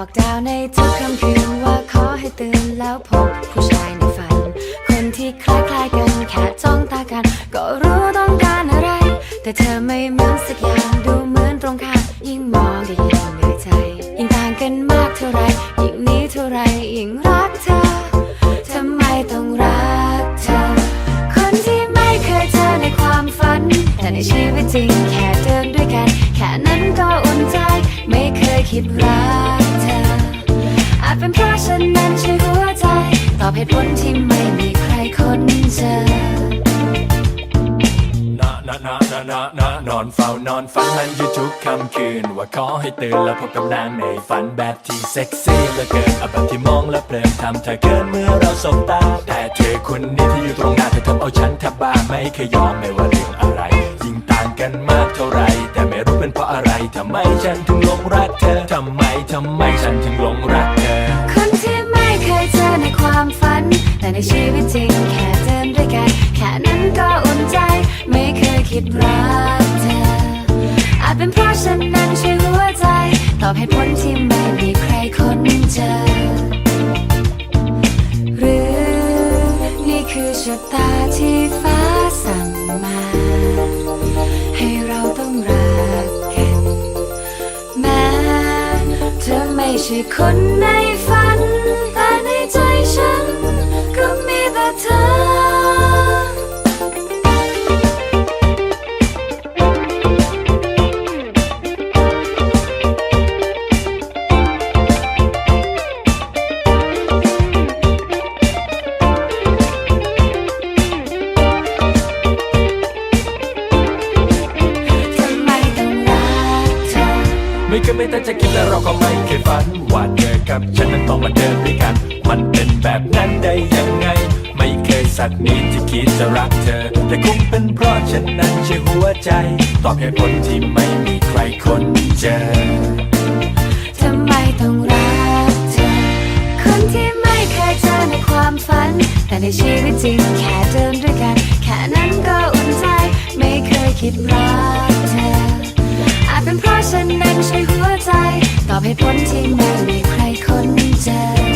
อกดาวในทุกค่ำคืนว่าขอให้ตื่นแล้วพบผู้ชายในฝัน คนที่คล้ายๆกันแค่จ้องตากัน ก็รู้ต้องการอะไร แต่เธอไม่เหมือนสักอย่างดูเหมือนตรงข้ามยิ่งมองก็ยิ่งเหนื่อยใจ ยิ่งต่างกันมากเท่าไรยิ่งนี้เท่าไรยิ่งรักเธอทำไมต้องรักเธอ คนที่ไม่เคยเจอในความฝัน แต่ในชีวิตจริงแค่เดินด้วยกัน แค่นั้นก็อุ่นใจ ไม่เคยคิดรัก เป็นเพราะฉันนั้นใช่หัวใจ ตอบเหตุผลที่ไม่มีใครคนเจอ นะนะนะนะนะนะนอนเฝ้านอนฝันมันอยู่ทุกค่ำคืน ว่าขอให้ตื่นแล้วพบกับนางในฝันแบบที่เซ็กซี่เหลือเกินเอาแบบที่มองแล้วเพลินทำเธอเกินเมื่อเราสบตา แต่เธอคนนี้ที่อยู่ตรงหน้าเธอทำเอาฉันแทบบ้าไม่เคยยอมไม่ว่าเรื่องอะไร ยิ่งต่างกันมากเท่าไรแต่ไม่รู้เป็นเพราะ อะไรทำไมฉันถึงหลงรักเธอทำไมทำไมฉันถึงหลงรักเธอ คนที่ไม่เคยเจอในความฝัน แต่ในชีวิตจริงแค่เดินด้วยกัน แค่นั้นก็อุ่นใจ ไม่เคยคิดรักเธอ อาจเป็นเพราะฉันนั้นใช่หัวใจ ตอบเหตุผลที่ไม่มีใครคนเจอ หรือนี่คือชะตาที่ฟ้าสั่งมา ช่คนในฝัน ไม่ตั้งใจคิดและเราก็ไม่เคยฝัน ว่าเธอกับฉันนั้นต้องมาเดินด้วยกัน มันเป็นแบบนั้นได้ยังไง ไม่เคยสักนิดที่คิดจะรักเธอ แต่คงเป็นเพราะฉันนั้นใช่หัวใจ ตอบเหตุผลที่ไม่มีใครคนเจอทำไมต้องรักเธอ คนที่ไม่เคยเจอในความฝัน แต่ในชีวิตจริงแค่เดินด้วย ฉันนั้นใช่หัวใจ ตอบเหตุผลที่ไม่มีใครคนเจอ